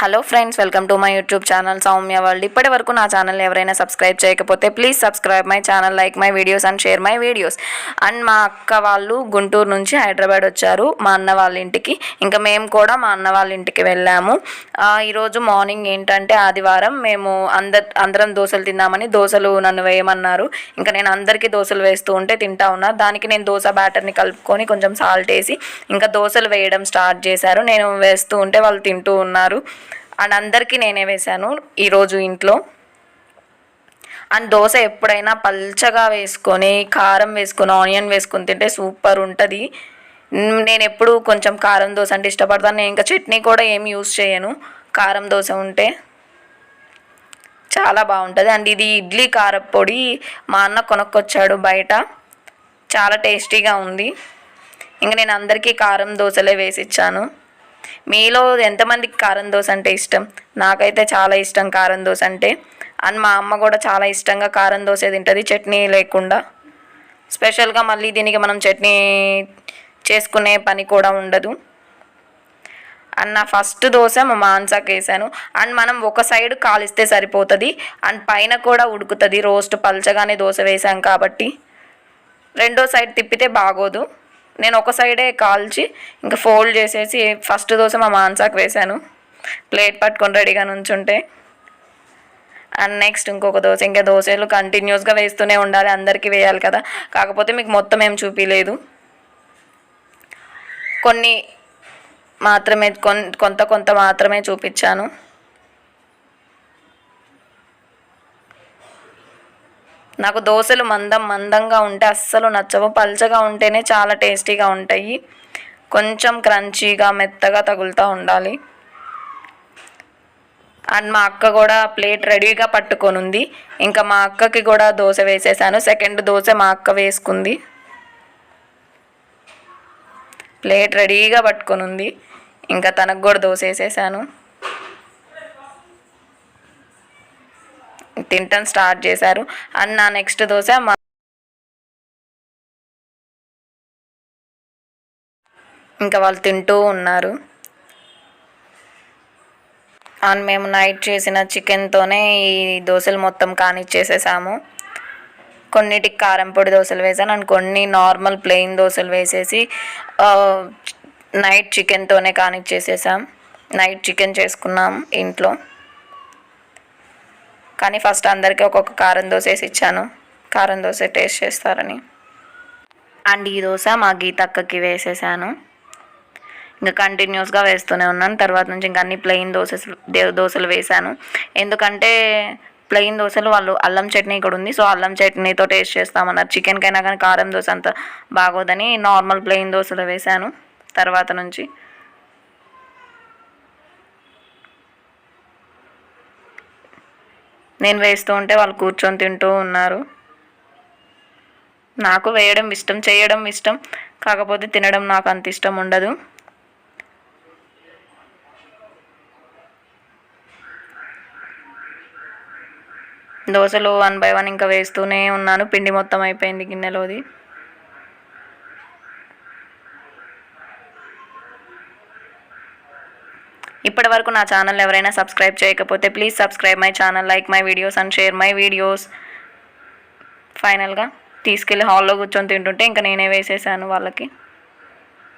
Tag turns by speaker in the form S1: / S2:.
S1: Hello friends welcome to my YouTube channel Soumya World ఇప్పటి వరకు నా ఛానల్ ఎవరైనా సబ్స్క్రైబ్ చేయకపోతే please subscribe my channel like my videos and share my videos and మా అక్క వాళ్ళు గుంటూరు నుంచి హైదరాబాద్ వచ్చారు మా అన్న వాళ్ళ ఇంటికి. ఇంకా మేము కూడా మా అన్న వాళ్ళ ఇంటికి వెళ్ళాము. ఈరోజు మార్నింగ్ ఏంటంటే ఆదివారం మేము అందర్ అందరం దోశలు తిందామని దోశలు నన్ను వేయమన్నారు. ఇంకా నేను అందరికీ దోశలు వేస్తూ ఉంటే తింటా ఉన్నా. దానికి నేను దోశ బ్యాటర్ని కలుపుకొని కొంచెం సాల్ట్ వేసి ఇంకా దోశలు వేయడం స్టార్ట్ చేశారు. నేను వేస్తూ ఉంటే వాళ్ళు తింటూ ఉన్నారు. అండ్ అందరికీ నేనే వేశాను ఈరోజు ఇంట్లో. అండ్ దోశ ఎప్పుడైనా పల్చగా వేసుకొని కారం వేసుకొని ఆనియన్ వేసుకొని తింటే సూపర్ ఉంటుంది. నేను ఎప్పుడు కొంచెం కారం దోశ అంటే ఇష్టపడతాను. నేను ఇంకా చట్నీ కూడా ఏమి యూస్ చేయను. కారం దోశ ఉంటే చాలా బాగుంటుంది. అండ్ ఇది ఇడ్లీ కారపొడి మా అన్న కొనుక్కొచ్చాడు బయట. చాలా టేస్టీగా ఉంది. ఇంక నేను అందరికీ కారం దోశలే వేసి ఇచ్చాను మీలో ఎంతమందికి కారం దోశ అంటే ఇష్టం? నాకైతే చాలా ఇష్టం కారం దోశ అంటే. అండ్ మా అమ్మ కూడా చాలా ఇష్టంగా కారం దోశ తింటుంది చట్నీ లేకుండా. స్పెషల్గా మళ్ళీ దీనికి మనం చట్నీ చేసుకునే పని కూడా ఉండదు. అండ్ నా ఫస్ట్ దోశ మా మాన్సాకి వేసాను. అండ్ మనం ఒక సైడ్ కాలిస్తే సరిపోతుంది అండ్ పైన కూడా ఉడుకుతుంది. రోస్ట్ పల్చగానే దోశ వేసాం కాబట్టి. రెండో సైడ్ తిప్పితే బాగోదు. నేను ఒక సైడే కాల్చి ఇంకా ఫోల్డ్ చేసేసి ఫస్ట్ దోశ మా మాన్సాకు వేశాను. ప్లేట్ పట్టుకొని రెడీగా నుంచుంటే. అండ్ నెక్స్ట్ ఇంకొక దోశ ఇంకా దోశలు కంటిన్యూస్గా వేస్తూనే ఉండాలి అందరికీ వేయాలి కదా. కాకపోతే మీకు మొత్తం ఏం చూపించలేదు కొన్ని మాత్రమే కొంత కొంత మాత్రమే చూపించాను. నాకు దోశలు మందం మందంగా ఉంటే అస్సలు నచ్చవు. పల్చగా ఉంటేనే చాలా టేస్టీగా ఉంటాయి. కొంచెం క్రంచీగా మెత్తగా తగులుతూ ఉండాలి. అండ్ మా అక్క కూడా ప్లేట్ రెడీగా పట్టుకొని ఉంది ఇంకా మా అక్కకి కూడా దోశ వేసేసాను. సెకండ్ దోశ మా అక్క వేసుకుంది. ప్లేట్ రెడీగా పట్టుకొని ఉంది ఇంకా తనకు కూడా దోశ వేసేసాను. తినటం స్టార్ట్ చేశారు. అండ్ నా నెక్స్ట్ దోశ మా ఇంకా వాళ్ళు తింటూ ఉన్నారు. అండ్ మేము నైట్ చేసిన చికెన్తోనే ఈ దోశలు మొత్తం కానిచ్చేసేసాము. కొన్నిటికి కారం పొడి దోశలు వేసాను అండ్ కొన్ని నార్మల్ ప్లెయిన్ దోశలు వేసేసి నైట్ చికెన్తోనే కానిచ్చేసేసాం. నైట్ చికెన్ చేసుకున్నాం ఇంట్లో. కానీ ఫస్ట్ అందరికీ ఒక్కొక్క కారం దోశ వేసి ఇచ్చాను. కారం దోశ టేస్ట్ చేస్తారని. అండ్ ఈ దోశ మా గీతక్కకి వేసేసాను. ఇంకా కంటిన్యూస్గా వేస్తూనే ఉన్నాను. తర్వాత నుంచి ఇంకా అన్ని ప్లెయిన్ దోశ దోశలు వేసాను. ఎందుకంటే ప్లెయిన్ దోశలు వాళ్ళు అల్లం చట్నీ కూడా ఉంది. సో అల్లం చట్నీతో టేస్ట్ చేస్తామన్నారు. చికెన్కైనా కానీ కారం దోశ అంత బాగోదని నార్మల్ ప్లెయిన్ దోశలు వేసాను. తర్వాత నుంచి నేను వేస్తూ ఉంటే వాళ్ళు కూర్చొని తింటూ ఉన్నారు. నాకు వేయడం ఇష్టం చేయడం ఇష్టం. కాకపోతే తినడం నాకు అంత ఇష్టం ఉండదు. దోశలు వన్ బై వన్ ఇంకా వేస్తూనే ఉన్నాను. పిండి మొత్తం అయిపోయింది గిన్నెలోది. ఇప్పటి వరకు నా ఛానల్ ఎవరైనా సబ్స్క్రైబ్ చేయకపోతే please subscribe my channel like my videos and share my videos ఫైనల్గా తీసుకెళ్ళి హాల్లో కూర్చొని తింటుంటే ఇంకా నేనే వేసేసాను వాళ్ళకి.